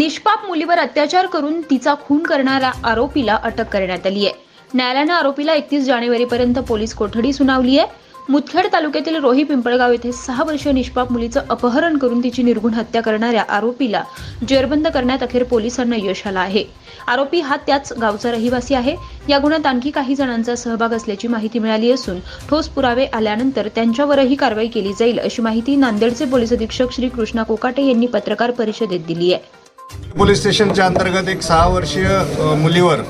निष्पाप मुलीवर अत्याचार करून तिचा खून करणाऱ्या आरोपीला अटक करण्यात आली आहे. न्यायालयानं आरोपीला एकतीस जानेवारीपर्यंत पोलीस कोठडी सुनावली आहे. मुदखेड तालुक्यातील रोही पिंपळगाव येथे सहा वर्षीय निष्पाप मुलीचं अपहरण करून तिची निर्घुण हत्या करणाऱ्या आरोपीला जेरबंद करण्यात अखेर पोलिसांना यश आलं आहे. आरोपी हा त्याच गावचा रहिवासी आहे. या गुन्ह्यात आणखी काही जणांचा सहभाग असल्याची माहिती मिळाली असून ठोस पुरावे आल्यानंतर त्यांच्यावरही कारवाई केली जाईल अशी माहिती नांदेडचे पोलीस अधीक्षक श्री कृष्णा कोकाटे यांनी पत्रकार परिषदेत दिली आहे. पोलीस स्टेशनच्या अंतर्गत एक सहा वर्षीय मुलीवर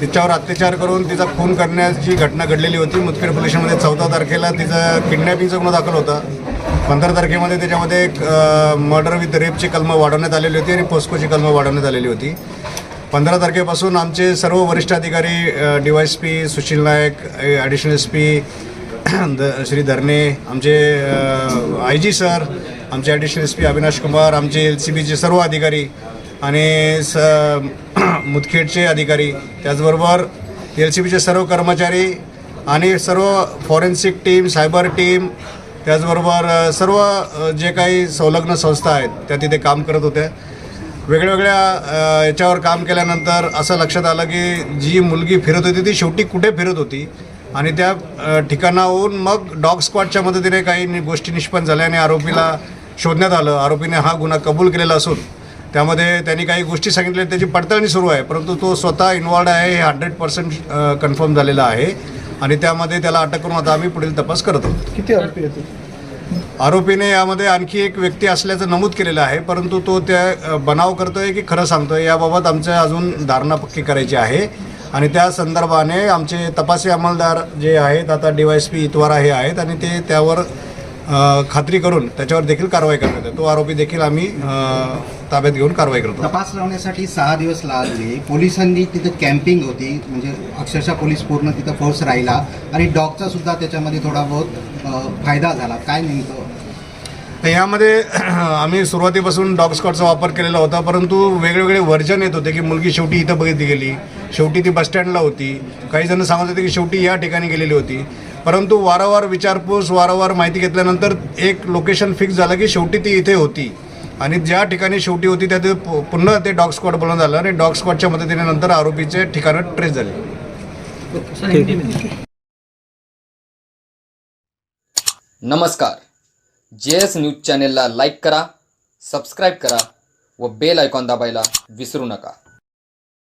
तिच्यावर अत्याचार करून तिचा खून करण्याची घटना घडलेली होती. मुदखेड पोलीस स्टेशनमध्ये चौदा तारखेला तिचा किडनॅपिंगचा गुन्हा दाखल होता. पंधरा तारखेमध्ये त्याच्यामध्ये एक मर्डर विथ रेपची कलमं वाढवण्यात आलेली होती आणि पोस्कोची कलमं वाढवण्यात आलेली होती. पंधरा तारखेपासून आमचे सर्व वरिष्ठ अधिकारी D Y S P Sushil Nayak additional S P the Shri Dharne आमचे आय जी सर आमचे additional S P Avinash Kumar आमचे एल सी बीचे सर्व अधिकारी आणि स मुदखेडचे अधिकारी त्याचबरोबर एल सी बीचे सर्व कर्मचारी आणि सर्व फॉरेन्सिक टीम सायबर टीम त्याचबरोबर सर्व जे काही संलग्न संस्था आहेत त्या तिथे काम करत होत्या वेगळ्यावेगळ्या याच्यावर काम केल्यानंतर असं लक्षात आलं की जी मुलगी फिरत होती ती शेवटी कुठे फिरत होती? आणि त्या ठिकाणाहून मग डॉग स्क्वॉडच्या मदतीने काही गोष्टी निष्पन्न झाल्या आणि आरोपीला शोधण्यात आलं. आरोपीने हा गुन्हा कबूल केलेला असून त्यामध्ये त्यांनी काही गोष्टी सांगितल्या त्याची पडताळणी सुरू आहे. परंतु तो स्वतः इन्वॉल्ड आहे हे हंड्रेड पर्सेंट कन्फर्म झालेलं आहे. आणि त्यामध्ये त्याला अटक करून आता आम्ही पुढील तपास करत आहोत. किती आरोपी येते आरोपीने यामध्ये आणखी एक व्यक्ती असल्याचं नमूद केलेलं आहे परंतु तो त्या बनाव करतोय की खरं सांगतोय याबाबत आमच्या अजून धारणा पक्की करायची आहे. आणि त्या संदर्भाने आमचे तपासी अंमलदार जे आहेत आता D Y S P Itwara हे आहेत. आणि ते त्यावर खात्री करून त्याच्यावर देखील कारवाई करण्यात येते. तो आरोपी देखील आम्ही ताब्यात घेऊन कारवाई करतो. तपास लावण्यासाठी सहा दिवस लागले. पोलिसांनी तिथं कॅम्पिंग होती. म्हणजे अक्षरशः पोलीस पूर्ण तिथं फोर्स राहिला. आणि डॉगचा सुद्धा त्याच्यामध्ये थोडा बहुत फायदा झाला. काय नेमकं? तर यामध्ये आम्ही सुरुवातीपासून डॉग स्कॉटचा वापर केलेला होता. परंतु वेगवेगळे वर्जन येत होते की मुलगी शेवटी इथं बघितली गेली. शेवटी ती बसस्टँडला होती. काही जण सांगत होते की शेवटी या ठिकाणी गेलेली होती. परंतु वारंवार विचारपूस वारंवार माहिती घेतल्यानंतर एक लोकेशन फिक्स झालं की शेवटी ती इथे होती. आणि ज्या ठिकाणी शेवटी होती त्या ते पुन्हा ते डॉग स्क्वॉड बनवून झालं आणि डॉग स्क्वॉडच्या मदतीने नंतर आरोपीचे ठिकाणं ट्रेस झाले. नमस्कार. जे एस न्यूज चॅनेलला लाईक करा सबस्क्राईब करा व बेल आयकॉन दाबायला विसरू नका.